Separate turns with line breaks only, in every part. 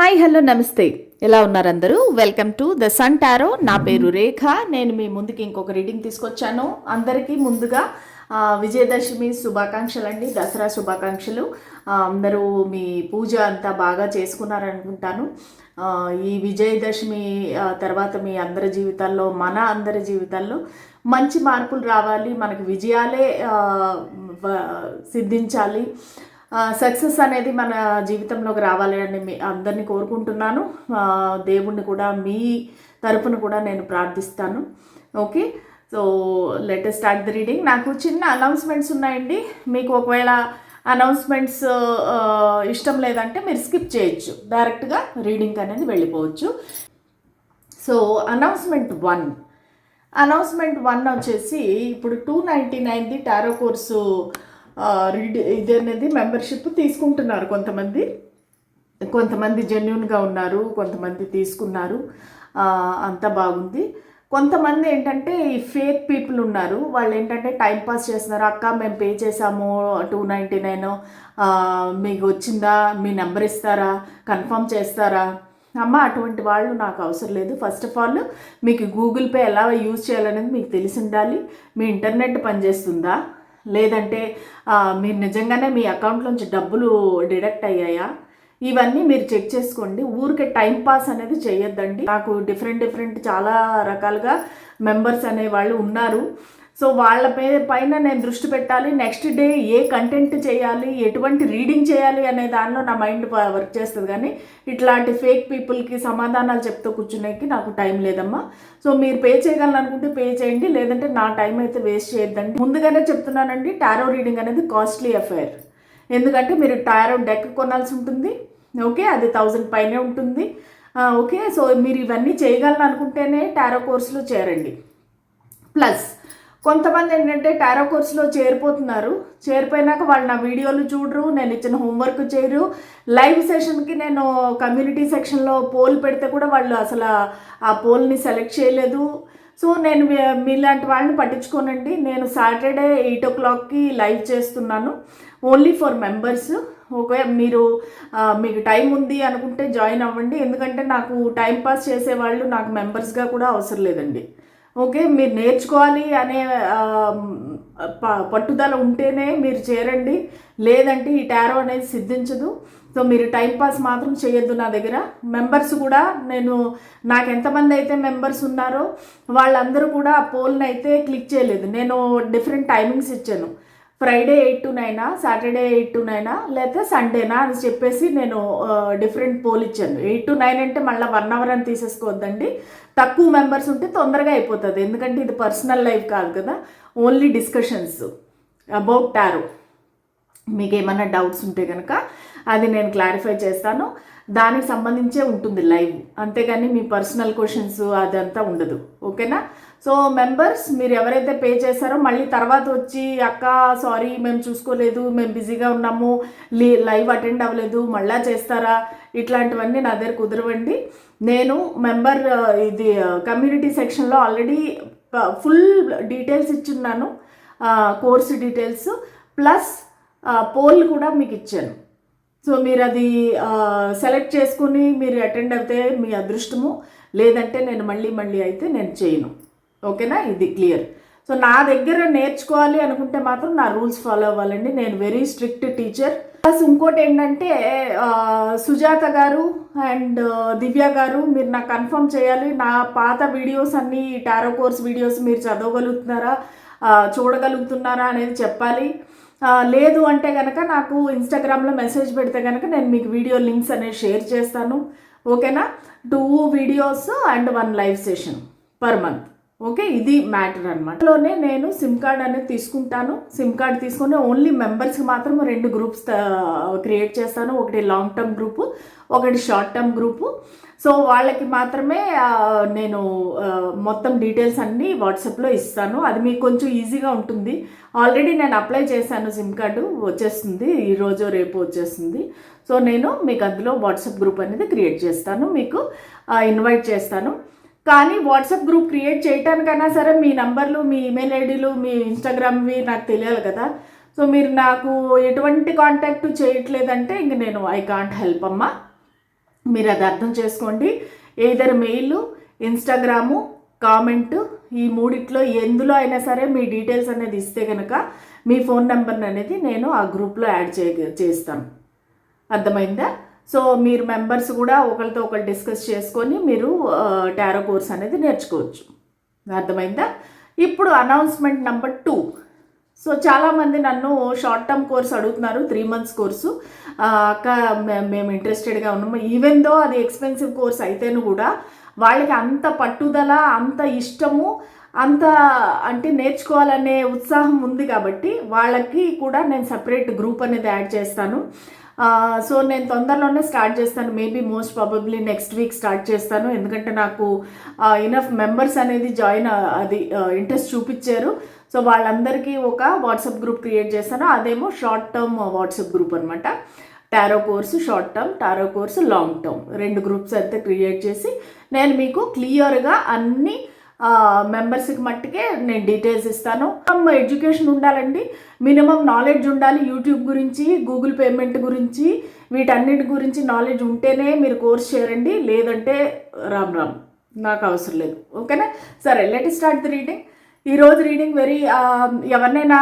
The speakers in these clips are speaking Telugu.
హాయ్ హలో నమస్తే. ఎలా ఉన్నారు అందరూ welcome to the sun tarot. నా పేరు రేఖ. నేను మీ ముందుకి ఇంకొక రీడింగ్ తీసుకొచ్చాను. అందరికీ ముందుగా విజయదశమి శుభాకాంక్షలు అండి దసరా శుభాకాంక్షలు. అందరూ మీ పూజ అంతా బాగా చేసుకున్నారనుకుంటాను. ఈ విజయదశమి తర్వాత మీ అందరి జీవితాల్లో మన అందరి జీవితాల్లో మంచి మార్పులు రావాలి. మనకి విజయాలే సిద్ధించాలి. సక్సెస్ అనేది మన జీవితంలోకి రావాలి అని మీ అందరినీ కోరుకుంటున్నాను. దేవుణ్ణి కూడా మీ తరపున కూడా నేను ప్రార్థిస్తాను. Okay? So let's start the reading నాకు చిన్న అనౌన్స్మెంట్స్ ఉన్నాయండి. మీకు ఒకవేళ అనౌన్స్మెంట్స్ ఇష్టం లేదంటే మీరు స్కిప్ చేయొచ్చు. డైరెక్ట్గా రీడింగ్ అనేది వెళ్ళిపోవచ్చు. So announcement one announcement one వచ్చేసి ఇప్పుడు టూ నైంటీ నైన్ది టారో కోర్సు రీడ్ ఇది అనేది మెంబర్షిప్ తీసుకుంటున్నారు కొంతమంది. కొంతమంది జెన్యున్గా ఉన్నారు కొంతమంది తీసుకున్నారు. అంతా బాగుంది. కొంతమంది ఏంటంటే ఈ ఫేక్ పీపుల్ ఉన్నారు. వాళ్ళు ఏంటంటే టైం పాస్ చేస్తున్నారు. అక్క మేము పే చేసాము టూ నైంటీ నైన్ మీకు వచ్చిందా? మీ నెంబర్ ఇస్తారా? కన్ఫర్మ్ చేస్తారా? అమ్మ అటువంటి వాళ్ళు నాకు అవసరం లేదు. ఫస్ట్ ఆఫ్ ఆల్ మీకు గూగుల్ పే ఎలా యూజ్ చేయాలనేది మీకు తెలిసి ఉండాలి. మీ ఇంటర్నెట్ పనిచేస్తుందా? లేదంటే మీరు నిజంగానే మీ అకౌంట్లోంచి డబ్బులు డిడక్ట్ అయ్యాయా? ఇవన్నీ మీరు చెక్ చేసుకోండి. ఊరికే టైం పాస్ అనేది చేయొద్దండి. నాకు డిఫరెంట్ డిఫరెంట్ చాలా రకాలుగా మెంబర్స్ అనేవాళ్ళు ఉన్నారు. సో వాళ్ళ పైన నేను దృష్టి పెట్టాలి. నెక్స్ట్ డే ఏ కంటెంట్ చేయాలి ఎటువంటి రీడింగ్ చేయాలి అనే దానిలో నా మైండ్ వర్క్ చేస్తుంది. కానీ ఇట్లాంటి ఫేక్ పీపుల్కి సమాధానాలు చెప్తూ కూర్చునేకి నాకు టైం లేదమ్మా. సో మీరు పే చేయగలనుకుంటే పే చేయండి. లేదంటే నా టైం అయితే వేస్ట్ చేయొద్దండి. ముందుగానే చెప్తున్నానండి టారో రీడింగ్ అనేది కాస్ట్లీ అఫైర్. ఎందుకంటే మీరు టారో డెక్ కొనాల్సి ఉంటుంది. ఓకే అది థౌజండ్ పైనే ఉంటుంది. ఓకే సో మీరు ఇవన్నీ చేయగలను అనుకుంటేనే టారో కోర్సులో చేరండి. ప్లస్ కొంతమంది ఏంటంటే టారో కోర్సులో చేరిపోతున్నారు. చేరిపోయినాక వాళ్ళు నా వీడియోలు చూడరు నేను ఇచ్చిన హోంవర్క్ చేయరు. లైవ్ సెషన్కి నేను కమ్యూనిటీ సెక్షన్లో పోల్ పెడితే కూడా వాళ్ళు అసలు ఆ పోల్ని సెలెక్ట్ చేయలేదు. సో నేను మీ- మీలాంటి వాళ్ళని పట్టించుకోనండి. నేను సాటర్డే ఎయిట్ ఓ క్లాక్కి లైవ్ చేస్తున్నాను. Only for members. ఒకవేళ మీరు మీకు టైం ఉంది అనుకుంటే జాయిన్ అవ్వండి. ఎందుకంటే నాకు టైం పాస్ చేసేవాళ్ళు నాకు మెంబర్స్గా కూడా అవసరం లేదండి. ఓకే మీరు నేర్చుకోవాలి అనే ప- పట్టుదల ఉంటేనే మీరు చేరండి. లేదంటే ఈ టారో అనేది సిద్ధించదు. సో మీరు టైంపాస్ మాత్రం చేయొద్దు నా దగ్గర. మెంబర్స్ కూడా నేను నాకు ఎంతమంది అయితే మెంబర్స్ ఉన్నారో వాళ్ళందరూ కూడా ఆ పోల్ని అయితే క్లిక్ చేయలేదు. నేను డిఫరెంట్ టైమింగ్స్ ఇచ్చాను. ఫ్రైడే ఎయిట్ టు నైనా సాటర్డే ఎయిట్ టు నైనా లేకపోతే సండేనా అని చెప్పేసి నేను డిఫరెంట్ పోల్ ఇచ్చాను. ఎయిట్ టు నైన్ అంటే మళ్ళీ వన్ అవర్ అని తీసేసుకోవద్దండి. తక్కువ మెంబర్స్ ఉంటే తొందరగా అయిపోతుంది. ఎందుకంటే ఇది పర్సనల్ లైఫ్ కాదు కదా. ఓన్లీ డిస్కషన్స్ అబౌట్ టారో మీకు ఏమైనా డౌట్స్ ఉంటే కనుక అది నేను క్లారిఫై చేస్తాను. దానికి సంబంధించే ఉంటుంది లైవ్ అంతేగాని మీ పర్సనల్ క్వశ్చన్స్ అదంతా ఉండదు. ఓకేనా సో మెంబర్స్ మీరు ఎవరైతే పే చేశారో మళ్ళీ తర్వాత వచ్చి అక్క సారీ మేము చూసుకోలేదు మేము బిజీగా ఉన్నాము లీ లైవ్ అటెండ్ అవ్వలేదు మళ్ళా చేస్తారా? ఇట్లాంటివన్నీ నా దగ్గర కుదరవండి. నేను మెంబర్ ఇది కమ్యూనిటీ సెక్షన్లో ఆల్రెడీ ఫుల్ డీటెయిల్స్ ఇచ్చున్నాను. కోర్సు డీటెయిల్స్ ప్లస్ పోల్ కూడా మీకు ఇచ్చాను. సో మీరు అది సెలెక్ట్ చేసుకుని మీరు అటెండ్ అయితే మీ అదృష్టము. లేదంటే నేను మళ్ళీ మళ్ళీ అయితే నేను చేయను. ఓకేనా? ఇది క్లియర్. సో నా దగ్గర నేర్చుకోవాలి అనుకుంటే మాత్రం నా రూల్స్ ఫాలో అవ్వాలండి. నేను వెరీ స్ట్రిక్ట్ టీచర్. ప్లస్ ఇంకోటి ఏంటంటే సుజాత గారు అండ్ దివ్య గారు మీరు నాకు కన్ఫర్మ్ చేయాలి. నా పాత వీడియోస్ అన్నీ టారో కోర్స్ వీడియోస్ మీరు చదవగలుగుతున్నారా? చూడగలుగుతున్నారా అనేది చెప్పాలి. లేదు అంటే కనుక నాకు ఇన్స్టాగ్రామ్లో మెసేజ్ పెడితే కనుక నేను మీకు వీడియో లింక్స్ అనేవి షేర్ చేస్తాను. ఓకేనా? Two videos and one live session per month. Okay ఇది మ్యాటర్ అనమాట నేను సిమ్ కార్డ్ అనేది తీసుకుంటాను. సిమ్ కార్డ్ తీసుకొని ఓన్లీ మెంబర్స్కి మాత్రం రెండు గ్రూప్స్ క్రియేట్ చేస్తాను. ఒకటి లాంగ్ టర్మ్ గ్రూపు ఒకటి షార్ట్ టర్మ్ గ్రూపు. సో వాళ్ళకి మాత్రమే నేను మొత్తం డీటెయిల్స్ అన్నీ వాట్సాప్లో ఇస్తాను. అది మీకు కొంచెం ఈజీగా ఉంటుంది. ఆల్రెడీ నేను అప్లై చేశాను సిమ్ కార్డు వచ్చేస్తుంది. ఈరోజు రేపు వచ్చేస్తుంది. సో నేను మీకు అందులో వాట్సాప్ గ్రూప్ అనేది క్రియేట్ చేస్తాను. మీకు ఇన్వైట్ చేస్తాను. కానీ వాట్సాప్ గ్రూప్ క్రియేట్ చేయటానికైనా సరే మీ నంబర్లు మీ ఈమెయిల్ ఐడీలు మీ ఇన్స్టాగ్రామ్వి నాకు తెలియాలి కదా. సో మీరు నాకు ఎటువంటి కాంటాక్ట్ చేయట్లేదంటే ఇంక నేను ఐ కాంట్ హెల్ప్ అమ్మా. మీరు అది అర్థం చేసుకోండి. ఏదర్ మెయిల్ ఇన్స్టాగ్రాము కామెంట్ ఈ మూడిట్లో ఎందులో అయినా సరే మీ డీటెయిల్స్ అనేది ఇస్తే కనుక మీ ఫోన్ నెంబర్ని అనేది నేను ఆ గ్రూప్లో యాడ్ చే చేస్తాను. అర్థమైందా? సో మీరు మెంబర్స్ కూడా ఒకరితో ఒకరు డిస్కస్ చేసుకొని మీరు టారో కోర్స్ అనేది నేర్చుకోవచ్చు. అర్థమైందా? ఇప్పుడు అనౌన్స్మెంట్ నెంబర్ టూ సో చాలామంది నన్ను షార్ట్ టర్మ్ కోర్స్ అడుగుతున్నారు త్రీ మంత్స్ కోర్సు అక్క మేము ఇంట్రెస్టెడ్గా ఉన్నాము. ఈవెన్ దో అది ఎక్స్పెన్సివ్ కోర్స్ అయితేను కూడా వాళ్ళకి అంత పట్టుదల అంత ఇష్టము అంత అంటే నేర్చుకోవాలనే ఉత్సాహం ఉంది కాబట్టి వాళ్ళకి కూడా నేను సపరేట్ గ్రూప్ అనేది యాడ్ చేస్తాను. సో నేను తొందరలోనే స్టార్ట్ చేస్తాను. Maybe most probably next week start చేస్తాను. ఎందుకంటే నాకు ఇనఫ్ మెంబర్స్ అనేది జాయిన్ అది ఇంట్రెస్ట్ చూపించారు. సో వాళ్ళందరికీ ఒక వాట్సాప్ గ్రూప్ క్రియేట్ చేస్తాను. అదేమో షార్ట్ టర్మ్ వాట్సాప్ గ్రూప్ అనమాట tarot course short term tarot course long term రెండు గ్రూప్స్ అయితే క్రియేట్ చేసి నేను మీకు క్లియర్గా అన్నీ మెంబర్స్కి మట్టుకే నేను డీటెయిల్స్ ఇస్తాను. ఎడ్యుకేషన్ ఉండాలండి. మినిమం నాలెడ్జ్ ఉండాలి. యూట్యూబ్ గురించి గూగుల్ పేమెంట్ గురించి వీటన్నిటి గురించి నాలెడ్జ్ ఉంటేనే మీరు కోర్స్ చేరండి లేదంటే రామ్ రామ్ నాకు అవసరం లేదు. ఓకేనా? సరే లెట్ స్టార్ట్ ది రీడింగ్ ఈరోజు రీడింగ్ వెరీ ఎవరినైనా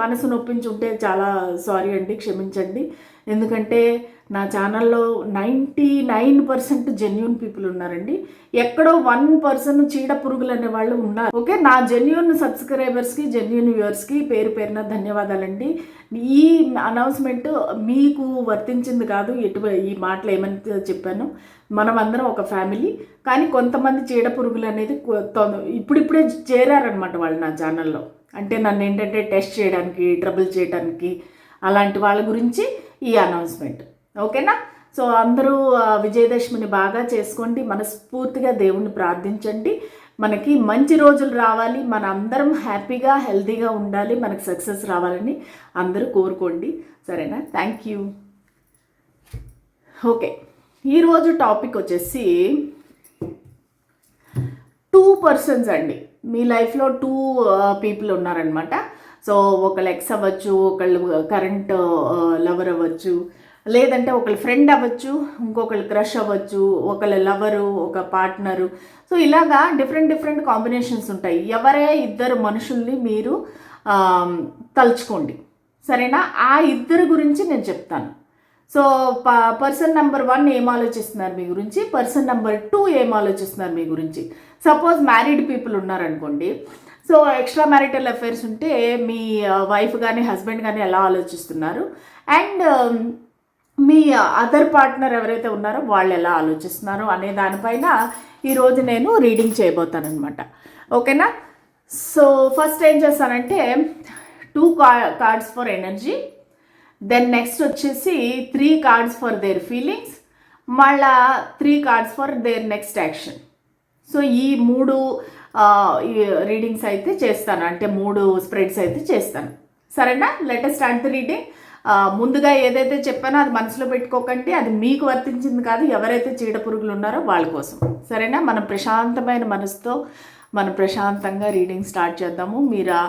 మనసు నొప్పించుంటే చాలా సారీ అండి క్షమించండి. ఎందుకంటే నా ఛానల్లో ninety nine percent genuine people ఉన్నారండి. ఎక్కడో వన్ పర్సన్ చీడ పురుగులు అనే వాళ్ళు ఉన్నారు. ఓకే నా జెన్యున్ సబ్స్క్రైబర్స్కి జెన్యున్ వ్యూవర్స్కి పేరు పేరున ధన్యవాదాలండి. ఈ అనౌన్స్మెంట్ మీకు వర్తించింది కాదు ఎటు ఈ మాటలు ఏమని చెప్పాను. మనం అందరం ఒక ఫ్యామిలీ కానీ కొంతమంది చీడ పురుగులు అనేది కొ- ఇప్పుడిప్పుడే చేరారనమాట వాళ్ళు నా ఛానల్లో. అంటే నన్ను ఏంటంటే టెస్ట్ చేయడానికి ట్రబుల్ చేయడానికి అలాంటి వాళ్ళ గురించి ఈ అనౌన్స్మెంట్ ఓకేనా? సో అందరూ విజయదశమిని బాగా చేసుకోండి మనస్ఫూర్తిగా దేవుణ్ణి ప్రార్థించండి. మనకి మంచి రోజులు రావాలి మన అందరం హ్యాపీగా హెల్తీగా ఉండాలి మనకు సక్సెస్ రావాలని అందరూ కోరుకోండి. సరేనా? థ్యాంక్ యూ ఓకే ఈరోజు టాపిక్ వచ్చేసి టూ పర్సన్స్ అండి. మీ లైఫ్లో టూ పీపుల్ ఉన్నారనమాట సో ఒకళ్ళు ఎక్స్ అవ్వచ్చు ఒకళ్ళు uh, కరెంట్ లవర్ uh, అవ్వచ్చు. లేదంటే ఒకళ్ళు ఫ్రెండ్ అవ్వచ్చు ఇంకొకళ్ళు క్రష్ అవ్వచ్చు ఒకళ్ళ లవరు ఒక పార్ట్నరు సో ఇలాగా డిఫరెంట్ డిఫరెంట్ కాంబినేషన్స్ ఉంటాయి. ఎవరే ఇద్దరు మనుషుల్ని మీరు తలుచుకోండి. సరేనా? ఆ ఇద్దరు గురించి నేను చెప్తాను. సో ప పర్సన్ నెంబర్ వన్ ఏం ఆలోచిస్తున్నారు మీ గురించి? పర్సన్ నెంబర్ టూ ఏం ఆలోచిస్తున్నారు మీ గురించి? సపోజ్ మ్యారీడ్ పీపుల్ ఉన్నారనుకోండి సో ఎక్స్ట్రా మ్యారిటల్ అఫైర్స్ ఉంటే మీ వైఫ్ కానీ హస్బెండ్ కానీ ఎలా ఆలోచిస్తున్నారు? అండ్ మీ అదర్ పార్ట్నర్ ఎవరైతే ఉన్నారో వాళ్ళు ఎలా ఆలోచిస్తున్నారు అనే దానిపైన ఈరోజు నేను రీడింగ్ చేయబోతానమాట ఓకేనా? సో ఫస్ట్ ఏం చేస్తానంటే టూ కా cards for energy then next వచ్చేసి three cards for their feelings మళ్ళా three cards for their next action. So ఈ మూడు రీడింగ్స్ అయితే చేస్తాను. అంటే మూడు స్ప్రెడ్స్ అయితే చేస్తాను. సరేనా? లేటెస్ట్ అంత ది రీడింగ్ ముందుగా ఏదైతే చెప్పానో అది మనసులో పెట్టుకోకండి. అది మీకు వర్తించింది కాదు ఎవరైతే చీడ పురుగులు ఉన్నారో వాళ్ళ కోసం. సరేనా? మనం ప్రశాంతమైన మనసుతో మనం ప్రశాంతంగా రీడింగ్ స్టార్ట్ చేద్దాము. మీరు ఆ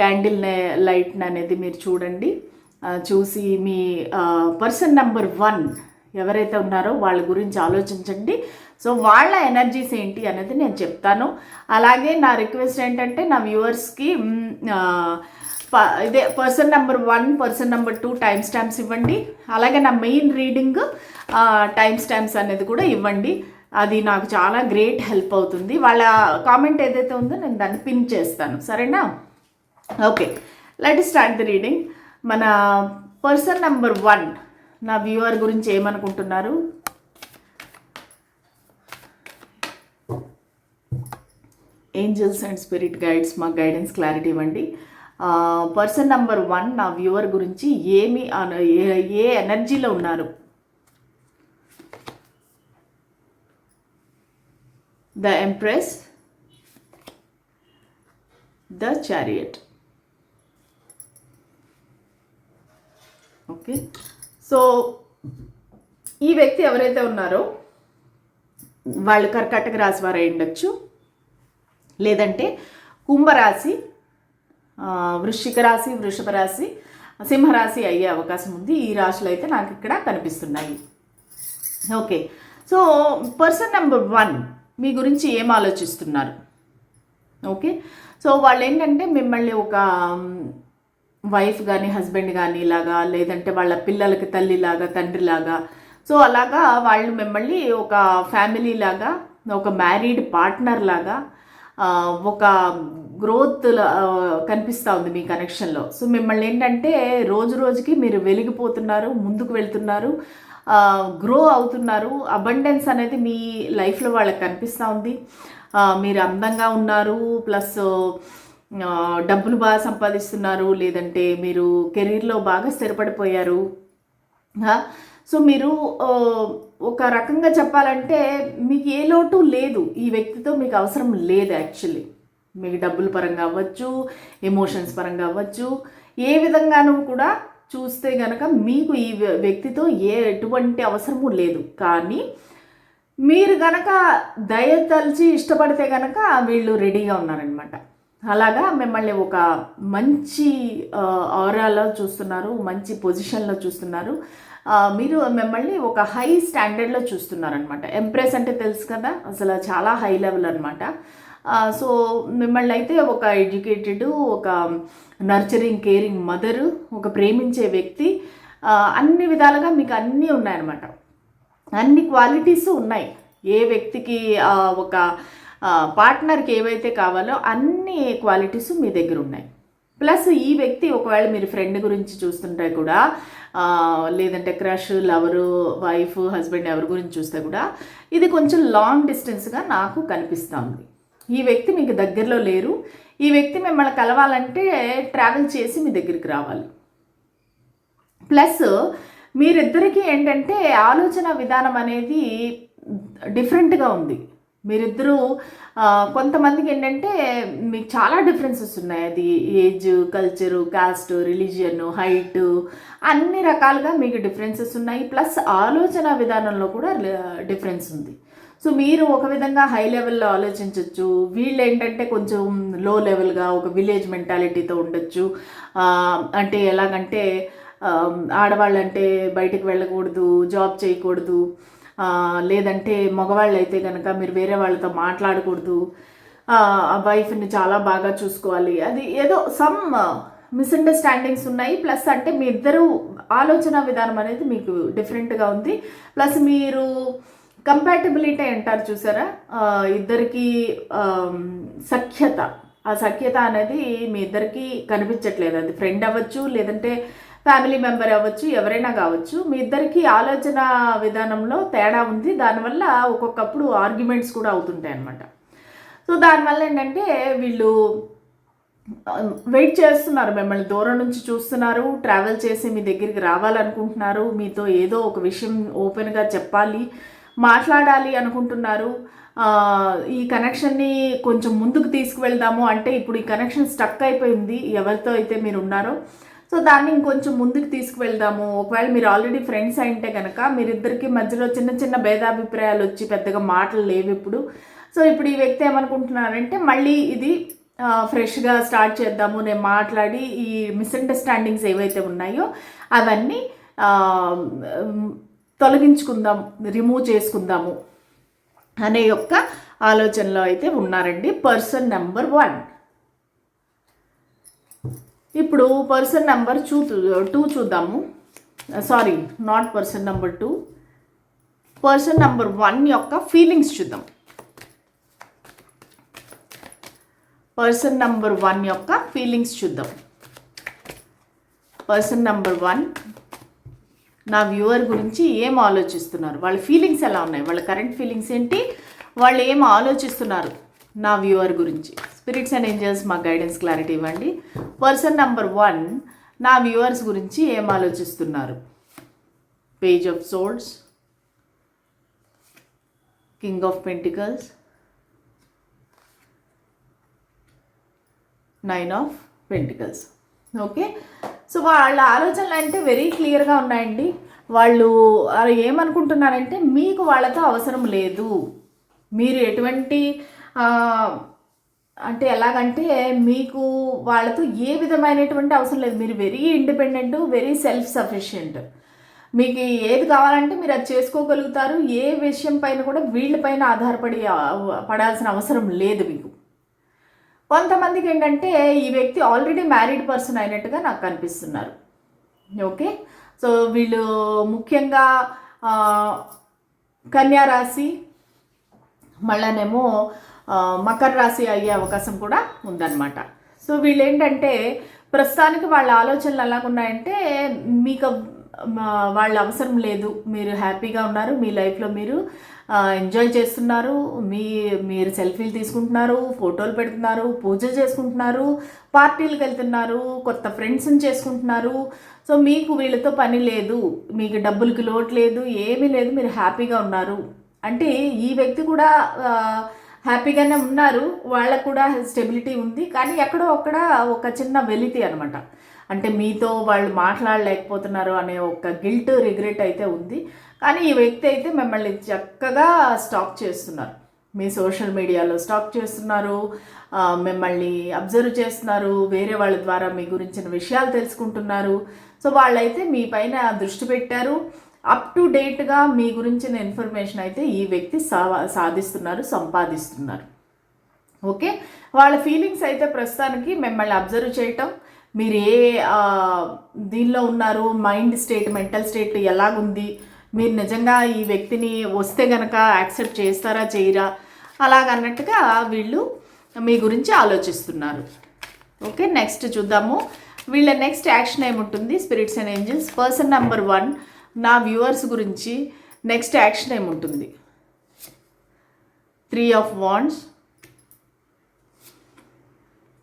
క్యాండిల్ లైట్ అనేది మీరు చూడండి. చూసి మీ పర్సన్ నెంబర్ వన్ ఎవరైతే ఉన్నారో వాళ్ళ గురించి ఆలోచించండి. సో వాళ్ళ ఎనర్జీస్ ఏంటి అనేది నేను చెప్తాను. అలాగే నా రిక్వెస్ట్ ఏంటంటే నా వ్యూవర్స్కి ఇదే person number one person number two time stamps ఇవ్వండి. అలాగే నా మెయిన్ రీడింగ్ టైం స్టాంప్స్ అనేది కూడా ఇవ్వండి. అది నాకు చాలా గ్రేట్ హెల్ప్ అవుతుంది. వాళ్ళ కామెంట్ ఏదైతే ఉందో నేను దాన్ని పిన్ చేస్తాను. సరేనా? Okay let start the reading మన పర్సన్ నెంబర్ వన్ నా వ్యూవర్ గురించి ఏమనుకుంటున్నారు? ఏంజల్స్ అండ్ స్పిరిట్ గైడ్స్ మా గైడెన్స్ క్లారిటీ ఇవ్వండి. పర్సన్ నెంబర్ వన్ నా వ్యూవర్ గురించి ఏమి అన- ఏ ఏ ఎనర్జీలో ఉన్నారు? The empress the chariot. Okay. So ఈ వ్యక్తి ఎవరైతే ఉన్నారో వాళ్ళు కర్కాటక రాశి వారు అయి ఉండొచ్చు. లేదంటే కుంభరాశి వృశ్చిక రాశి వృషభ రాశి సింహరాశి అయ్యే అవకాశం ఉంది. ఈ రాశులు అయితే నాకు ఇక్కడ కనిపిస్తున్నాయి. Okay. So person number one మీ గురించి ఏం ఆలోచిస్తున్నారు? ఓకే. సో వాళ్ళు ఏంటంటే మిమ్మల్ని ఒక వైఫ్ కానీ హస్బెండ్ కానీ ఇలాగా లేదంటే వాళ్ళ పిల్లలకి తల్లిలాగా తండ్రిలాగా సో అలాగా వాళ్ళు మిమ్మల్ని ఒక ఫ్యామిలీ లాగా ఒక మ్యారీడ్ పార్ట్నర్ లాగా ఒక గ్రోత్ కనిపిస్తూ ఉంది మీ కనెక్షన్లో. సో మిమ్మల్ని ఏంటంటే రోజు రోజుకి మీరు వెలిగిపోతున్నారు ముందుకు వెళ్తున్నారు గ్రో అవుతున్నారు అబండెన్స్ అనేది మీ లైఫ్లో వాళ్ళకి కనిపిస్తూ ఉంది. మీరు అందంగా ఉన్నారు ప్లస్ డబ్బులు బాగా సంపాదిస్తున్నారు లేదంటే మీరు కెరీర్లో బాగా స్థిరపడిపోయారు సో మీరు ఒక రకంగా చెప్పాలంటే మీకు ఏ లోటు లేదు. ఈ వ్యక్తితో మీకు అవసరం లేదు యాక్చువల్లీ. మీకు డబ్బుల పరంగా అవ్వచ్చు ఎమోషన్స్ పరంగా అవ్వచ్చు ఏ విధంగానూ కూడా చూస్తే గనక మీకు ఈ వ్య- వ్యక్తితో ఏ ఎటువంటి అవసరము లేదు. కానీ మీరు గనక దయ తలిచి ఇష్టపడితే గనక వీళ్ళు రెడీగా ఉన్నారనమాట అలాగా మిమ్మల్ని ఒక మంచి ఆరాలో చూస్తున్నారు మంచి పొజిషన్లో చూస్తున్నారు. మీరు మిమ్మల్ని ఒక హై స్టాండర్డ్లో చూస్తున్నారనమాట ఎంప్రెస్ అంటే తెలుసు కదా అసలు చాలా హై లెవెల్ అనమాట సో మిమ్మల్ని అయితే ఒక ఎడ్యుకేటెడ్ ఒక నర్చరింగ్ కేరింగ్ మదరు ఒక ప్రేమించే వ్యక్తి అన్ని విధాలుగా మీకు అన్నీ ఉన్నాయన్నమాట. అన్ని క్వాలిటీస్ ఉన్నాయి. ఏ వ్యక్తికి ఒక పార్ట్నర్కి ఏవైతే కావాలో అన్ని క్వాలిటీస్ మీ దగ్గర ఉన్నాయి. ప్లస్ ఈ వ్యక్తి ఒకవేళ మీరు ఫ్రెండ్ గురించి చూస్తుంటే కూడా లేదంటే క్రష్ లవరు వైఫ్ హస్బెండ్ ఎవరి గురించి చూస్తే కూడా ఇది కొంచెం లాంగ్ డిస్టెన్స్గా నాకు కనిపిస్తుంది. ఈ వ్యక్తి మీకు దగ్గరలో లేరు. ఈ వ్యక్తి మిమ్మల్ని కలవాలంటే ట్రావెల్ చేసి మీ దగ్గరికి రావాలి. ప్లస్ మీరిద్దరికీ ఏంటంటే ఆలోచన విధానం అనేది డిఫరెంట్గా ఉంది. మీరిద్దరూ కొంతమందికి ఏంటంటే మీకు చాలా డిఫరెన్సెస్ ఉన్నాయి. అది age culture caste religion height అన్ని రకాలుగా మీకు డిఫరెన్సెస్ ఉన్నాయి. ప్లస్ ఆలోచన విధానంలో కూడా డిఫరెన్స్ ఉంది. సో మీరు ఒక విధంగా హై లెవెల్లో ఆలోచించవచ్చు వీళ్ళు ఏంటంటే కొంచెం లో లెవెల్గా ఒక విలేజ్ మెంటాలిటీతో ఉండొచ్చు. అంటే ఎలాగంటే ఆడవాళ్ళంటే బయటకు వెళ్ళకూడదు జాబ్ చేయకూడదు. లేదంటే మగవాళ్ళు అయితే కనుక మీరు వేరే వాళ్ళతో మాట్లాడకూడదు. వైఫ్ని చాలా బాగా చూసుకోవాలి. అది ఏదో సమ్ మిస్అండర్స్టాండింగ్స్ ఉన్నాయి. ప్లస్ అంటే మీ ఇద్దరు ఆలోచన విధానం అనేది మీకు డిఫరెంట్గా ఉంది. ప్లస్ మీరు కంపాటబిలిటీ అంటారు చూసారా? ఇద్దరికి సఖ్యత. ఆ సఖ్యత అనేది మీ ఇద్దరికి కనిపించట్లేదు. అది ఫ్రెండ్ అవ్వచ్చు లేదంటే ఫ్యామిలీ మెంబర్ అవ్వచ్చు ఎవరైనా కావచ్చు మీ ఇద్దరికి ఆలోచన విధానంలో తేడా ఉంది. దానివల్ల ఒక్కొక్కప్పుడు ఆర్గ్యుమెంట్స్ కూడా అవుతుంటాయి అనమాట సో దానివల్ల ఏంటంటే వీళ్ళు వెయిట్ చేస్తున్నారు మిమ్మల్ని దూరం నుంచి చూస్తున్నారు ట్రావెల్ చేసి మీ దగ్గరికి రావాలనుకుంటున్నారు మీతో ఏదో ఒక విషయం ఓపెన్గా చెప్పాలి మాట్లాడాలి అనుకుంటున్నారు. ఈ కనెక్షన్ని కొంచెం ముందుకు తీసుకువెళ్దాము అంటే ఇప్పుడు ఈ కనెక్షన్ స్టక్ అయిపోయింది ఎవరితో అయితే మీరు ఉన్నారో సో దాన్ని ఇంకొంచెం ముందుకు తీసుకువెళ్దాము. ఒకవేళ మీరు ఆల్రెడీ ఫ్రెండ్స్ అయింటే కనుక మీరిద్దరికి మధ్యలో చిన్న చిన్న భేదాభిప్రాయాలు వచ్చి పెద్దగా మాటలు లేవు ఇప్పుడు. సో ఇప్పుడు ఈ వ్యక్తి ఏమనుకుంటున్నారంటే మళ్ళీ ఇది ఫ్రెష్గా స్టార్ట్ చేద్దాము నేను మాట్లాడి ఈ మిస్అండర్స్టాండింగ్స్ ఏవైతే ఉన్నాయో అవన్నీ తొలగించుకుందాం రిమూవ్ చేసుకుందాము అనే యొక్క ఆలోచనలో అయితే ఉన్నారండి. పర్సన్ నెంబర్ వన్ ఇప్పుడు పర్సన్ నెంబర్ చూ టూ చూద్దాము. Sorry not person number two person number one యొక్క ఫీలింగ్స్ చూద్దాం. పర్సన్ నెంబర్ వన్ యొక్క ఫీలింగ్స్ చూద్దాం. పర్సన్ నెంబర్ వన్ నా వ్యూవర్ గురించి ఏం ఆలోచిస్తున్నారు? వాళ్ళ ఫీలింగ్స్ ఎలా ఉన్నాయి? వాళ్ళ కరెంట్ ఫీలింగ్స్ ఏంటి? వాళ్ళు ఏం ఆలోచిస్తున్నారు? నా వ్యూవర్ గురించి. స్పిరిట్స్ అండ్ ఏంజల్స్ మా గైడెన్స్ క్లారిటీ ఇవ్వండి. పర్సన్ నెంబర్ వన్ నా వ్యూవర్స్ గురించి ఏం ఆలోచిస్తున్నారు? Page of souls king of pentacles nine of pentacles. Okay? So వాళ్ళ ఆలోచనలు అంటే వెరీ క్లియర్గా ఉన్నాయండి. వాళ్ళు ఏమనుకుంటున్నారంటే మీకు వాళ్ళతో అవసరం లేదు. మీరు ఎటువంటి అంటే ఎలాగంటే మీకు వాళ్ళతో ఏ విధమైనటువంటి అవసరం లేదు. మీరు very independent very self sufficient మీకు ఏది కావాలంటే మీరు అది చేసుకోగలుగుతారు. ఏ విషయం పైన కూడా వీళ్ళపైన ఆధారపడి పడాల్సిన అవసరం లేదు మీకు. కొంతమందికి ఏంటంటే ఈ వ్యక్తి ఆల్రెడీ మ్యారీడ్ పర్సన్ అయినట్టుగా నాకు కనిపిస్తున్నారు. ఓకే? సో వీళ్ళు ముఖ్యంగా కన్యారాశి కన్యా మళ్ళానేమో మకర రాశి అయ్యే అవకాశం కూడా ఉందన్నమాట. సో వీళ్ళేంటంటే ప్రస్తుతానికి వాళ్ళ ఆలోచనలు ఎలాగున్నాయంటే మీకు వాళ్ళ అవసరం లేదు మీరు హ్యాపీగా ఉన్నారు మీ లైఫ్లో మీరు ఎంజాయ్ చేస్తున్నారు మీ మీరు సెల్ఫీలు తీసుకుంటున్నారు ఫోటోలు పెడుతున్నారు పూజలు చేసుకుంటున్నారు పార్టీలకు వెళ్తున్నారు కొత్త ఫ్రెండ్స్ని చేసుకుంటున్నారు. సో మీకు వీళ్ళతో పని లేదు మీకు డబ్బులకి లోటు లేదు ఏమీ లేదు మీరు హ్యాపీగా ఉన్నారు. అంటే ఈ వ్యక్తి కూడా హ్యాపీగానే ఉన్నారు. వాళ్ళకు కూడా స్టెబిలిటీ ఉంది. కానీ ఎక్కడో అక్కడ ఒక చిన్న వెలితి అనమాట అంటే మీతో వాళ్ళు మాట్లాడలేకపోతున్నారు అనే ఒక గిల్ట్ రిగ్రెట్ అయితే ఉంది. కానీ ఈ వ్యక్తి అయితే మిమ్మల్ని చక్కగా స్టాక్ చేస్తున్నారు. మీ సోషల్ మీడియాలో స్టాక్ చేస్తున్నారు. మిమ్మల్ని అబ్జర్వ్ చేస్తున్నారు. వేరే వాళ్ళ ద్వారా మీ గురించిన విషయాలు తెలుసుకుంటున్నారు. సో వాళ్ళైతే మీ పైన దృష్టి పెట్టారు. అప్ టు డేట్గా మీ గురించిన ఇన్ఫర్మేషన్ అయితే ఈ వ్యక్తి సా సాధిస్తున్నారు సంపాదిస్తున్నారు. ఓకే వాళ్ళ ఫీలింగ్స్ అయితే ప్రస్తుతానికి మిమ్మల్ని అబ్జర్వ్ చేయటం. మీరు ఏ దీనిలో ఉన్నారు? మైండ్ స్టేట్ మెంటల్ స్టేట్ ఎలాగుంది? మీరు నిజంగా ఈ వ్యక్తిని వస్తే గనక యాక్సెప్ట్ చేస్తారా చేయరా? అలాగన్నట్టుగా వీళ్ళు మీ గురించి ఆలోచిస్తున్నారు. ఓకే నెక్స్ట్ చూద్దాము. వీళ్ళ నెక్స్ట్ యాక్షన్ ఏముంటుంది? Spirits and angels person number one నా వ్యూవర్స్ గురించి నెక్స్ట్ యాక్షన్ ఏముంటుంది? Three of wands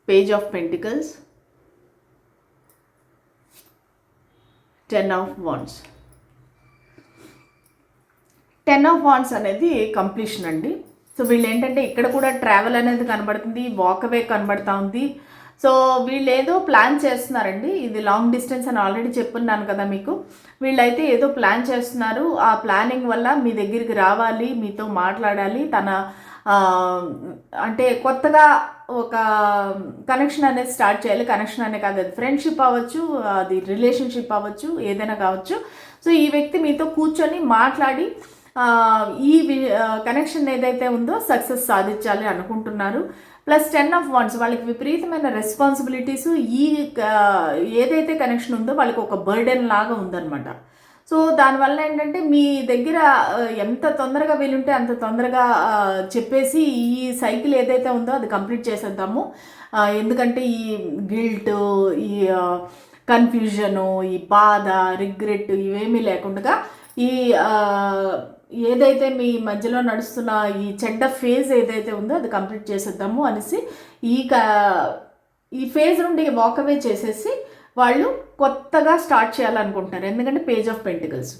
page of pentacles ten of wands. Ten of wands అనేది కంప్లీషన్ అండి. సో వీళ్ళు ఏంటంటే ఇక్కడ కూడా ట్రావెల్ అనేది కనబడుతుంది వాక్ అవే కనబడతా ఉంది. సో వీళ్ళు ఏదో ప్లాన్ చేస్తున్నారండి. ఇది లాంగ్ డిస్టెన్స్ అని ఆల్రెడీ చెప్పున్నాను కదా మీకు. వీళ్ళైతే ఏదో ప్లాన్ చేస్తున్నారు. ఆ ప్లానింగ్ వల్ల మీ దగ్గరికి రావాలి మీతో మాట్లాడాలి. తన అంటే కొత్తగా ఒక కనెక్షన్ అనేది స్టార్ట్ చేయాలి. కనెక్షన్ అనే కాదు అది ఫ్రెండ్షిప్ అవ్వచ్చు అది రిలేషన్షిప్ అవ్వచ్చు ఏదైనా కావచ్చు. సో ఈ వ్యక్తి మీతో కూర్చొని మాట్లాడి ఈ కనెక్షన్ ఏదైతే ఉందో సక్సెస్ సాధించాలి అనుకుంటున్నారు. ప్లస్ టెన్ ఆఫ్ వన్స్ వాళ్ళకి విపరీతమైన రెస్పాన్సిబిలిటీస్ ఈ ఏదైతే కనెక్షన్ ఉందో వాళ్ళకి ఒక బర్డెన్ లాగా ఉందన్నమాట. సో దానివల్ల ఏంటంటే మీ దగ్గర ఎంత తొందరగా వీలుంటే అంత తొందరగా చెప్పేసి ఈ సైకిల్ ఏదైతే ఉందో అది కంప్లీట్ చేసేద్దాము. ఎందుకంటే ఈ గిల్ట్ ఈ కన్ఫ్యూజను ఈ బాధ రిగ్రెట్ ఇవేమీ లేకుండా ఈ ఏదైతే మీ మధ్యలో నడుస్తున్న ఈ చెడ్డ ఫేజ్ ఏదైతే ఉందో అది కంప్లీట్ చేసేద్దాము అనేసి ఈ క ఈ ఫేజ్ నుండి వాకవే చేసేసి వాళ్ళు కొత్తగా స్టార్ట్ చేయాలనుకుంటున్నారు. ఎందుకంటే పేజ్ ఆఫ్ పెంటికల్స్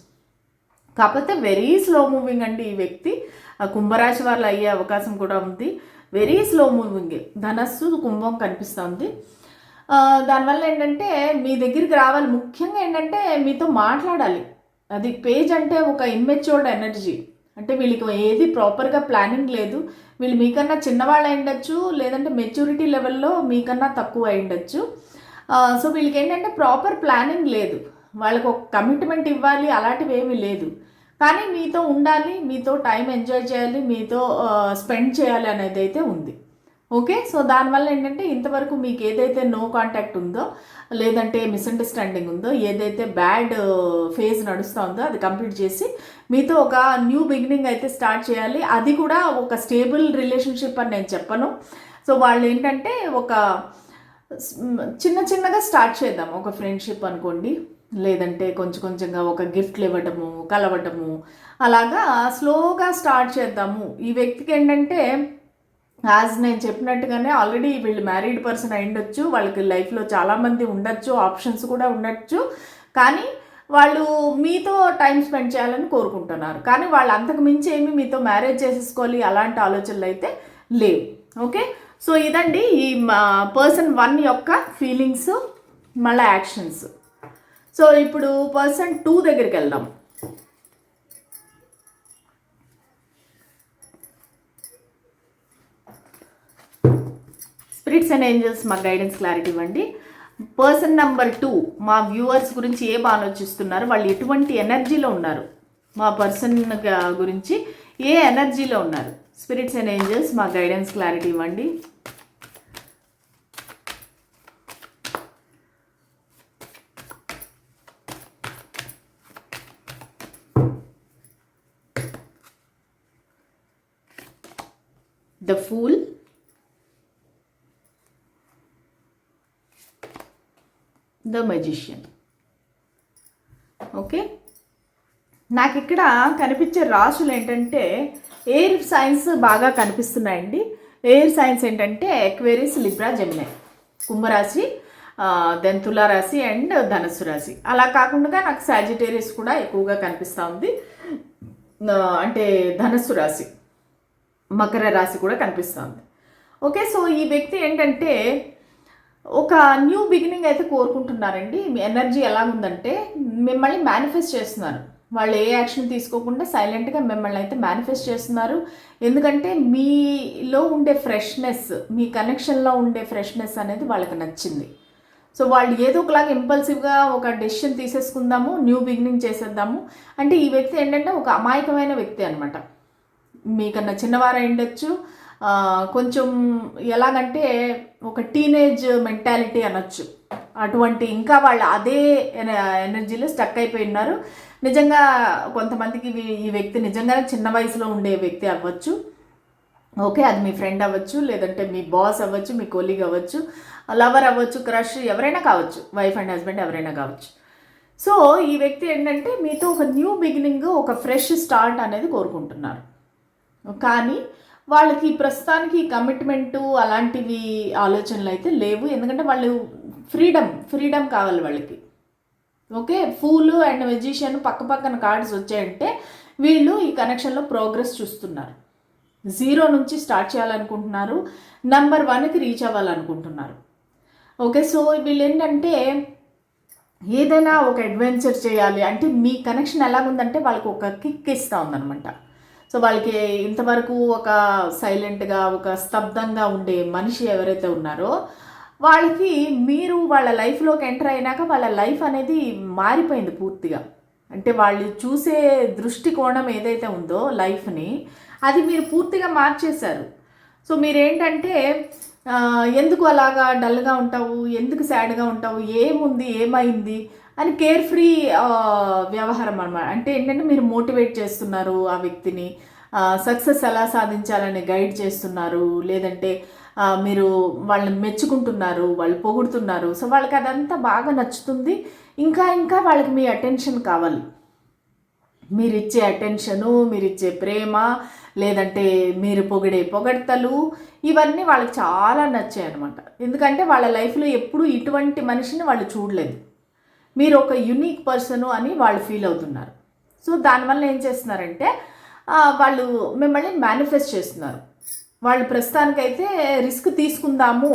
కాకపోతే వెరీ స్లో మూవింగ్ అండి ఈ వ్యక్తి. ఆ కుంభరాశి వాళ్ళు అయ్యే అవకాశం కూడా ఉంది. వెరీ స్లో మూవింగ్ ధనస్సు కుంభం కనిపిస్తుంది. దానివల్ల ఏంటంటే మీ దగ్గరికి రావాలి. ముఖ్యంగా ఏంటంటే మీతో మాట్లాడాలి. అది పేజ్ అంటే ఒక ఇమ్మెచ్యూర్డ్ ఎనర్జీ అంటే వీళ్ళకి ఏది ప్రాపర్గా ప్లానింగ్ లేదు. వీళ్ళు మీకన్నా చిన్నవాళ్ళు అయిండొచ్చు లేదంటే మెచ్యూరిటీ లెవెల్లో మీకన్నా తక్కువ అయిండొచ్చు సో వీళ్ళకి ఏంటంటే ప్రాపర్ ప్లానింగ్ లేదు. వాళ్ళకు ఒక కమిట్మెంట్ ఇవ్వాలి అలాంటివి ఏమీ లేదు. కానీ మీతో ఉండాలి మీతో టైం ఎంజాయ్ చేయాలి మీతో స్పెండ్ చేయాలి అనేది అయితే ఉంది. ఓకే? సో దానివల్ల ఏంటంటే ఇంతవరకు మీకు ఏదైతే నో కాంటాక్ట్ ఉందో లేదంటే మిస్అండర్స్టాండింగ్ ఉందో ఏదైతే బ్యాడ్ ఫేజ్ నడుస్తూ ఉందో అది కంప్లీట్ చేసి మీతో ఒక న్యూ బిగినింగ్ అయితే స్టార్ట్ చేయాలి. అది కూడా ఒక స్టేబుల్ రిలేషన్షిప్ అని నేను చెప్పను. సో వాళ్ళు ఏంటంటే ఒక చిన్న చిన్నగా స్టార్ట్ చేద్దాం. ఒక ఫ్రెండ్షిప్ అనుకోండి. లేదంటే కొంచెం కొంచెంగా ఒక గిఫ్ట్లు ఇవ్వటము కలవటము అలాగా స్లోగా స్టార్ట్ చేద్దాము. ఈ వ్యక్తికి ఏంటంటే యాజ్ నేను చెప్పినట్టుగానే ఆల్రెడీ వీళ్ళు మ్యారీడ్ పర్సన్ అయి ఉండొచ్చు వాళ్ళకి లైఫ్లో చాలామంది ఉండొచ్చు ఆప్షన్స్ కూడా ఉండొచ్చు. కానీ వాళ్ళు మీతో టైం స్పెండ్ చేయాలని కోరుకుంటున్నారు. కానీ వాళ్ళు అంతకు మించి ఏమి మీతో మ్యారేజ్ చేసేసుకోవాలి అలాంటి ఆలోచనలు అయితే లేవు. ఓకే సో ఇదండి ఈ పర్సన్ వన్ యొక్క ఫీలింగ్స్ మళ్ళీ యాక్షన్స్ సో ఇప్పుడు పర్సన్ టూ దగ్గరికి వెళ్దాం. స్పిరిట్స్ అండ్ ఏంజల్స్ మాకు గైడెన్స్ క్లారిటీ ఇవ్వండి. పర్సన్ నెంబర్ టూ మా వ్యూవర్స్ గురించి ఏం ఆలోచిస్తున్నారు? వాళ్ళు ఎటువంటి ఎనర్జీలో ఉన్నారు? మా పర్సన్ గురించి ఏ ఎనర్జీలో ఉన్నారు? స్పిరిట్స్ అండ్ ఏంజల్స్ మా గైడెన్స్ క్లారిటీ ఇవ్వండి. The fool the magician. Okay? నాకు ఇక్కడ కనిపించే రాసులు ఏంటంటే ఎయిర్ సైన్స్ బాగా కనిపిస్తున్నాయండి. ఎయిర్ సైన్స్ ఏంటంటే ఎక్వేరియస్ లిబ్రా జమినే. కుంభరాశి దెన్ తులారాశి అండ్ ధనుసు రాశి. అలా కాకుండా నాకు సాజిటేరియస్ కూడా ఎక్కువగా కనిపిస్తూ ఉంది. అంటే ధనస్సు రాశి మకర రాశి కూడా కనిపిస్తుంది ఓకే సో ఈ వ్యక్తి ఏంటంటే ఒక న్యూ బిగినింగ్ అయితే కోరుకుంటున్నారండి. మీ ఎనర్జీ ఎలా ఉందంటే మిమ్మల్ని మేనిఫెస్ట్ చేస్తున్నారు. వాళ్ళు ఏ యాక్షన్ తీసుకోకుండా సైలెంట్గా మిమ్మల్ని అయితే మేనిఫెస్ట్ చేస్తున్నారు. ఎందుకంటే మీలో ఉండే ఫ్రెష్నెస్ మీ కనెక్షన్లో ఉండే ఫ్రెష్నెస్ అనేది వాళ్ళకి నచ్చింది. సో వాళ్ళు ఏదో ఒకలాగా ఇంపల్సివ్గా ఒక డెసిషన్ తీసేసుకుందాము న్యూ బిగినింగ్ చేసేద్దాము. అంటే ఈ వ్యక్తి ఏంటంటే ఒక అమాయకమైన వ్యక్తి అనమాట మీకన్నా చిన్నవారై ఉండొచ్చు కొంచెం ఎలాగంటే ఒక టీనేజ్ మెంటాలిటీ అనొచ్చు. అటువంటి ఇంకా వాళ్ళు అదే ఎన- ఎనర్జీలో స్టక్ అయిపోయి ఉన్నారు. నిజంగా కొంతమందికి ఈ వ్యక్తి నిజంగానే చిన్న వయసులో ఉండే వ్యక్తి అవ్వచ్చు. ఓకే అది మీ ఫ్రెండ్ అవ్వచ్చు లేదంటే మీ బాస్ అవ్వచ్చు మీ కొలీగ్ అవ్వచ్చు లవర్ అవ్వచ్చు క్రష్ ఎవరైనా కావచ్చు వైఫ్ అండ్ హస్బెండ్ ఎవరైనా కావచ్చు. సో ఈ వ్యక్తి ఏంటంటే మీతో ఒక న్యూ బిగినింగ్ ఒక ఫ్రెష్ స్టార్ట్ అనేది కోరుకుంటున్నారు. కానీ వాళ్ళకి ప్రస్తుతానికి కమిట్మెంటు అలాంటివి ఆలోచనలు అయితే లేవు. ఎందుకంటే వాళ్ళు ఫ్రీడమ్ ఫ్రీడమ్ కావాలి వాళ్ళకి. ఓకే? ఫూల్ అండ్ మెజిషియన్ పక్క పక్కన కార్డ్స్ వచ్చాయంటే వీళ్ళు ఈ కనెక్షన్లో ప్రోగ్రెస్ చూస్తున్నారు. జీరో నుంచి స్టార్ట్ చేయాలనుకుంటున్నారు. నంబర్ వన్కి రీచ్ అవ్వాలనుకుంటున్నారు. ఓకే? సో వీళ్ళు ఏంటంటే ఏదైనా ఒక అడ్వెంచర్ చేయాలి. అంటే మీ కనెక్షన్ ఎలాగుందంటే వాళ్ళకి ఒక కిక్ ఇస్తూ ఉందనమాట సో వాళ్ళకి ఇంతవరకు ఒక సైలెంట్గా ఒక స్తబ్దంగా ఉండే మనిషి ఎవరైతే ఉన్నారో వాళ్ళకి మీరు వాళ్ళ లైఫ్లోకి ఎంటర్ అయినాక వాళ్ళ లైఫ్ అనేది మారిపోయింది పూర్తిగా. అంటే వాళ్ళు చూసే దృష్టికోణం ఏదైతే ఉందో లైఫ్ని అది మీరు పూర్తిగా మార్చేశారు. సో మీరేంటంటే ఎందుకు అలాగా డల్గా ఉంటావు? ఎందుకు సాడ్గా ఉంటావు? ఏముంది? ఏమైంది? అని కేర్ ఫ్రీ వ్యవహారం అనమాట అంటే ఏంటంటే మీరు మోటివేట్ చేస్తున్నారు ఆ వ్యక్తిని. సక్సెస్ ఎలా సాధించాలని గైడ్ చేస్తున్నారు. లేదంటే మీరు వాళ్ళని మెచ్చుకుంటున్నారు వాళ్ళు పొగుడుతున్నారు. సో వాళ్ళకి అదంతా బాగా నచ్చుతుంది. ఇంకా ఇంకా వాళ్ళకి మీ అటెన్షన్ కావాలి. మీరు ఇచ్చే అటెన్షను మీరు ఇచ్చే ప్రేమ లేదంటే మీరు పొగిడే పొగడ్తలు ఇవన్నీ వాళ్ళకి చాలా నచ్చాయి అనమాట ఎందుకంటే వాళ్ళ లైఫ్లో ఎప్పుడూ ఇటువంటి మనిషిని వాళ్ళు చూడలేదు. మీరు ఒక యునిక్ పర్సన్ అని వాళ్ళు ఫీల్ అవుతున్నారు. సో దానివల్ల ఏం చేస్తున్నారంటే వాళ్ళు మిమ్మల్ని మేనిఫెస్ట్ చేస్తున్నారు. వాళ్ళు ప్రస్తుతానికైతే రిస్క్ తీసుకుందాము.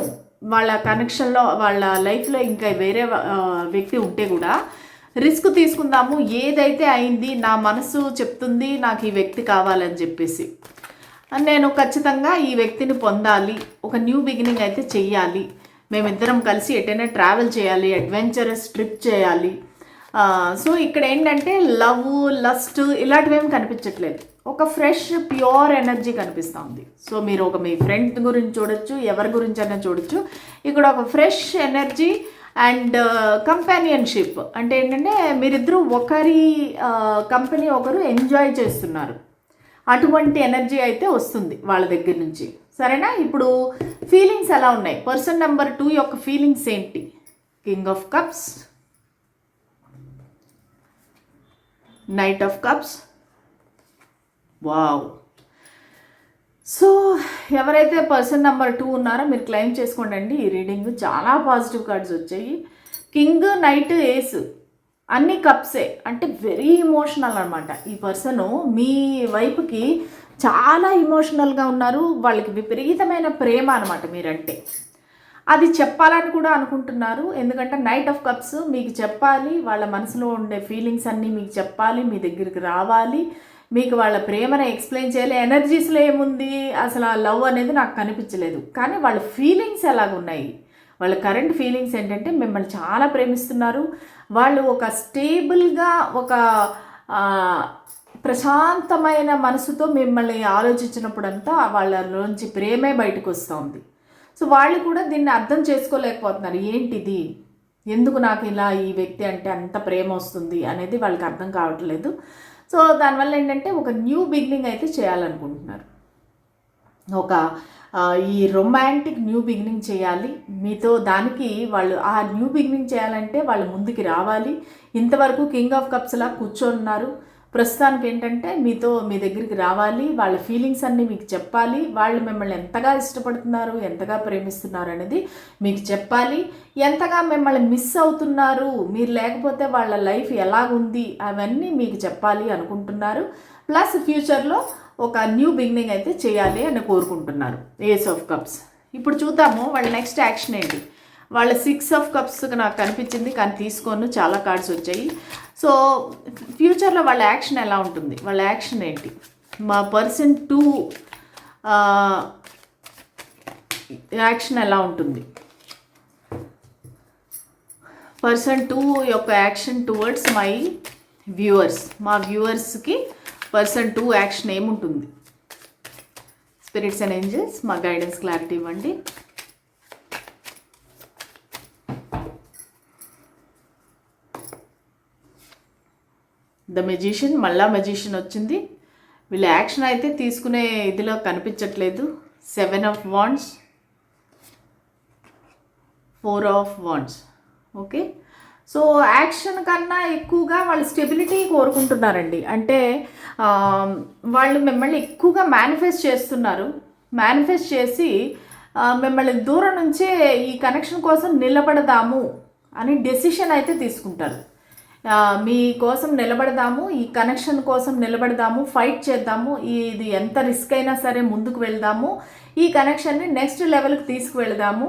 వాళ్ళ కనెక్షన్లో వాళ్ళ లైఫ్లో ఇంకా వేరే వ్యక్తి ఉంటే కూడా రిస్క్ తీసుకుందాము. ఏదైతే అయింది నా మనసు చెప్తుంది నాకు ఈ వ్యక్తి కావాలని చెప్పేసి. నేను ఖచ్చితంగా ఈ వ్యక్తిని పొందాలి. ఒక న్యూ బిగినింగ్ అయితే చెయ్యాలి. మేమిద్దరం కలిసి ఎటైనా ట్రావెల్ చేయాలి అడ్వెంచరస్ ట్రిప్ చేయాలి. సో ఇక్కడ ఏంటంటే లవ్ లస్ట్ ఇలాంటివేం కనిపించట్లేదు. ఒక ఫ్రెష్ ప్యూర్ ఎనర్జీ కనిపిస్తుంది. సో మీరు ఒక మీ ఫ్రెండ్ గురించి చూడొచ్చు ఎవరి గురించి అయినా చూడొచ్చు. ఇక్కడ ఒక ఫ్రెష్ ఎనర్జీ అండ్ కంపానియన్షిప్. అంటే ఏంటంటే మీరిద్దరూ ఒకరి కంపెనీ ఒకరు ఎంజాయ్ చేస్తున్నారు. అటువంటి ఎనర్జీ అయితే వస్తుంది వాళ్ళ దగ్గర నుంచి. సరేనా? ఇప్పుడు ఫీలింగ్స్ ఎలా ఉన్నాయి? పర్సన్ నెంబర్ టూ యొక్క ఫీలింగ్స్ ఏంటి? King of cups knight of cups wow so ఎవరైతే పర్సన్ నెంబర్ టూ ఉన్నారో మీరు క్లెయిమ్ చేసుకోండి అండి ఈ రీడింగ్ చాలా పాజిటివ్ కార్డ్స్ వచ్చాయి. కింగ్ నైట్ ఏస్ అన్ని కప్సే అంటే వెరీ ఇమోషనల్ అనమాట ఈ పర్సన్ మీ వైపుకి చాలా ఇమోషనల్గా ఉన్నారు. వాళ్ళకి విపరీతమైన ప్రేమ అనమాట మీరంటే. అది చెప్పాలని కూడా అనుకుంటున్నారు. ఎందుకంటే నైట్ ఆఫ్ కప్స్ మీకు చెప్పాలి వాళ్ళ మనసులో ఉండే ఫీలింగ్స్ అన్నీ మీకు చెప్పాలి మీ దగ్గరికి రావాలి మీకు వాళ్ళ ప్రేమను ఎక్స్ప్లెయిన్ చేయాలి. ఎనర్జీస్లో ఏముంది? అసలు ఆ లవ్ అనేది నాకు కనిపించలేదు. కానీ వాళ్ళ ఫీలింగ్స్ ఎలాగున్నాయి? వాళ్ళ కరెంట్ ఫీలింగ్స్ ఏంటంటే మిమ్మల్ని చాలా ప్రేమిస్తున్నారు. వాళ్ళు ఒక స్టేబుల్గా ఒక ప్రశాంతమైన మనసుతో మిమ్మల్ని ఆలోచించినప్పుడంతా వాళ్ళలోంచి ప్రేమే బయటకు వస్తుంది. సో వాళ్ళు కూడా దీన్ని అర్థం చేసుకోలేకపోతున్నారు. ఏంటిది? ఎందుకు నాకు ఇలా ఈ వ్యక్తి అంటే అంత ప్రేమ వస్తుంది అనేది వాళ్ళకి అర్థం కావట్లేదు. సో దానివల్ల ఏంటంటే ఒక న్యూ బిగినింగ్ అయితే చేయాలనుకుంటున్నారు. ఒక ఈ రొమాంటిక్ న్యూ బిగినింగ్ చేయాలి. మీతో దానికి వాళ్ళు ఆ న్యూ బిగినింగ్ చేయాలంటే వాళ్ళు ముందుకి రావాలి. ఇంతవరకు కింగ్ ఆఫ్ కప్స్లా కూర్చొన్నారు ప్రస్తుతానికి ఏంటంటే మీతో మీ దగ్గరికి రావాలి వాళ్ళ ఫీలింగ్స్ అన్నీ మీకు చెప్పాలి వాళ్ళు మిమ్మల్ని ఎంతగా ఇష్టపడుతున్నారు ఎంతగా ప్రేమిస్తున్నారు అనేది మీకు చెప్పాలి. ఎంతగా మిమ్మల్ని మిస్ అవుతున్నారు మీరు లేకపోతే వాళ్ళ లైఫ్ ఎలాగుంది అవన్నీ మీకు చెప్పాలి అనుకుంటున్నారు. ప్లస్ ఫ్యూచర్లో ఒక న్యూ బిగినింగ్ అయితే చేయాలి అని కోరుకుంటున్నారు. ఏస్ ఆఫ్ కప్స్ ఇప్పుడు చూద్దాము వాళ్ళ నెక్స్ట్ యాక్షన్ ఏంటి? వాళ్ళ సిక్స్ ఆఫ్ కప్స్ నాకు కనిపించింది కానీ తీసుకోను చాలా కార్డ్స్ వచ్చాయి. సో ఫ్యూచర్లో వాళ్ళ యాక్షన్ ఎలా ఉంటుంది? వాళ్ళ యాక్షన్ ఏంటి? మా పర్సన్ టూ యాక్షన్ ఎలా ఉంటుంది? పర్సన్ టూ యొక్క యాక్షన్ టువర్డ్స్ మై వ్యూవర్స్ మా వ్యూవర్స్కి పర్సన్ టూ యాక్షన్ ఏముంటుంది? స్పిరిట్స్ అండ్ ఏంజల్స్ మా గైడెన్స్ క్లారిటీ ఇవ్వండి. ద మెజిషియన్ మళ్ళా మెజిషియన్ వచ్చింది. వీళ్ళ యాక్షన్ అయితే తీసుకునే ఇదిలో కనిపించట్లేదు. Seven of wands four of wands okay? So action కన్నా ఎక్కువగా వాళ్ళు స్టెబిలిటీ కోరుకుంటున్నారండి. అంటే వాళ్ళు మిమ్మల్ని ఎక్కువగా మేనిఫెస్ట్ చేస్తున్నారు. మేనిఫెస్ట్ చేసి మిమ్మల్ని దూరం నుంచే ఈ కనెక్షన్ కోసం నిలబడదాము అని డెసిషన్ అయితే తీసుకుంటారు. మీ కోసం నిలబడదాము ఈ కనెక్షన్ కోసం నిలబడదాము ఫైట్ చేద్దాము ఇది ఎంత రిస్క్ అయినా సరే ముందుకు వెళ్దాము ఈ కనెక్షన్ని నెక్స్ట్ లెవెల్కి తీసుకువెళదాము.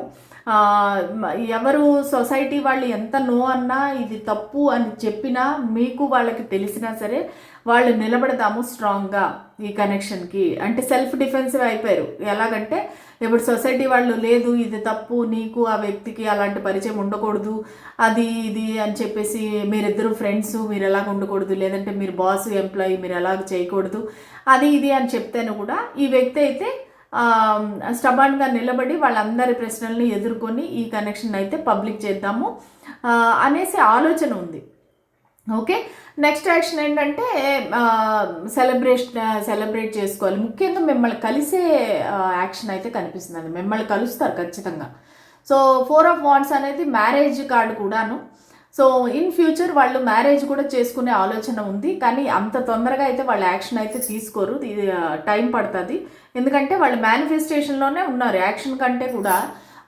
ఎవరు సొసైటీ వాళ్ళు ఎంత నో అన్నా ఇది తప్పు అని చెప్పినా మీకు వాళ్ళకి తెలిసినా సరే వాళ్ళు నిలబడదాము స్ట్రాంగ్గా ఈ కనెక్షన్కి అంటే సెల్ఫ్ డిఫెన్సివ్ అయిపోయారు. ఎలాగంటే ఇప్పుడు సొసైటీ వాళ్ళు లేదు ఇది తప్పు నీకు ఆ వ్యక్తికి అలాంటి పరిచయం ఉండకూడదు అది ఇది అని చెప్పేసి మీరిద్దరు ఫ్రెండ్స్ మీరు ఎలాగ ఉండకూడదు లేదంటే మీరు బాస్ ఎంప్లాయీ మీరు ఎలాగ చేయకూడదు అది ఇది అని చెప్తేనే కూడా ఈ వ్యక్తి అయితే స్టబాన్గా నిలబడి వాళ్ళందరి ప్రశ్నల్ని ఎదుర్కొని ఈ కనెక్షన్ అయితే పబ్లిక్ చేద్దాము అనేసి ఆలోచన ఉంది. ఓకే? నెక్స్ట్ యాక్షన్ ఏంటంటే సెలబ్రేషన్ సెలబ్రేట్ చేసుకోవాలి. ముఖ్యంగా మిమ్మల్ని కలిసే యాక్షన్ అయితే కనిపిస్తుంది మిమ్మల్ని కలుస్తారు ఖచ్చితంగా. సో ఫోర్ ఆఫ్ వాండ్స్ అనేది మ్యారేజ్ కార్డు కూడాను. సో ఇన్ ఫ్యూచర్ వాళ్ళు మ్యారేజ్ కూడా చేసుకునే ఆలోచన ఉంది. కానీ అంత తొందరగా అయితే వాళ్ళు యాక్షన్ అయితే తీసుకోరు. ఇది టైం పడుతుంది. ఎందుకంటే వాళ్ళు మేనిఫెస్టేషన్లోనే ఉన్నారు. యాక్షన్ కంటే కూడా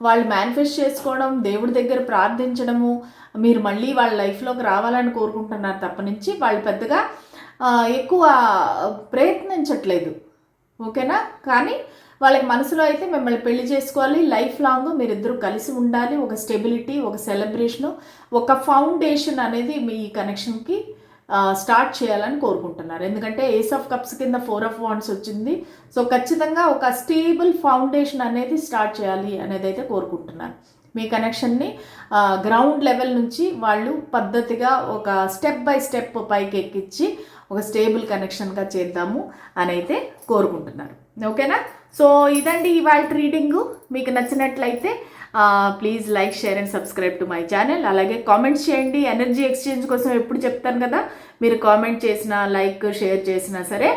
వాళ్ళు మేనిఫెస్ట్ చేసుకోవడం దేవుడి దగ్గర ప్రార్థించడము మీరు మళ్ళీ వాళ్ళ లైఫ్లోకి రావాలని కోరుకుంటున్నారు తప్ప నుంచి వాళ్ళు పెద్దగా ఎక్కువ ప్రయత్నించట్లేదు. ఓకేనా? కానీ వాళ్ళకి మనసులో అయితే మిమ్మల్ని పెళ్ళి చేసుకోవాలి. లైఫ్ లాంగ్ మీరిద్దరూ కలిసి ఉండాలి. ఒక స్టెబిలిటీ ఒక సెలబ్రేషను ఒక ఫౌండేషన్ అనేది మీ కనెక్షన్కి స్టార్ట్ చేయాలని కోరుకుంటున్నారు. ఎందుకంటే ఏస్ ఆఫ్ కప్స్ కింద ఫోర్ ఆఫ్ వాండ్స్ వచ్చింది. సో ఖచ్చితంగా ఒక స్టేబుల్ ఫౌండేషన్ అనేది స్టార్ట్ చేయాలి అనేది అయితే కోరుకుంటున్నారు. మీ కనెక్షన్ని గ్రౌండ్ లెవెల్ నుంచి వాళ్ళు పద్ధతిగా ఒక స్టెప్ బై స్టెప్ పైకి ఎక్కించి ఒక స్టేబుల్ కనెక్షన్గా చేద్దాము అని అయితే కోరుకుంటున్నారు. ఓకేనా? సో ఇదండి ఇవాళ రీడింగు. మీకు నచ్చినట్లయితే please like share and subscribe to my channel. అలాగే కామెంట్స్ చేయండి. ఎనర్జీ ఎక్స్చేంజ్ కోసం ఎప్పుడు చెప్తాను కదా? మీరు కామెంట్ చేసినా లైక్ షేర్ చేసినా సరే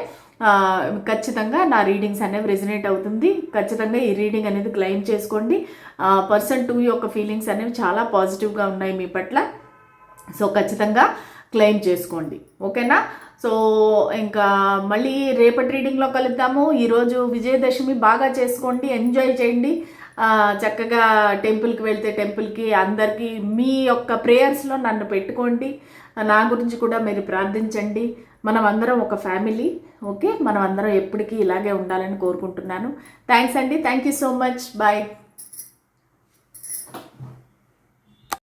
ఖచ్చితంగా నా రీడింగ్స్ అనేవి రెజినేట్ అవుతుంది. ఖచ్చితంగా ఈ రీడింగ్ అనేది క్లెయిమ్ చేసుకోండి. పర్సన్ టూ యొక్క ఫీలింగ్స్ అనేవి చాలా పాజిటివ్గా ఉన్నాయి మీ పట్ల. సో ఖచ్చితంగా క్లెయిమ్ చేసుకోండి. ఓకేనా సో ఇంకా మళ్ళీ రేపటి రీడింగ్లో కలుద్దాము. ఈరోజు విజయదశమి బాగా చేసుకోండి. ఎంజాయ్ చేయండి. చక్కగా టెంపుల్కి వెళ్తే టెంపుల్కి అందరికీ మీ యొక్క ప్రేయర్స్లో నన్ను పెట్టుకోండి. నా గురించి కూడా మీరు ప్రార్థించండి. మనం అందరం ఒక ఫ్యామిలీ ఓకే? మనం అందరం ఎప్పటికీ ఇలాగే ఉండాలని కోరుకుంటున్నాను. థ్యాంక్స్ అండి. Thank you so much. Bye.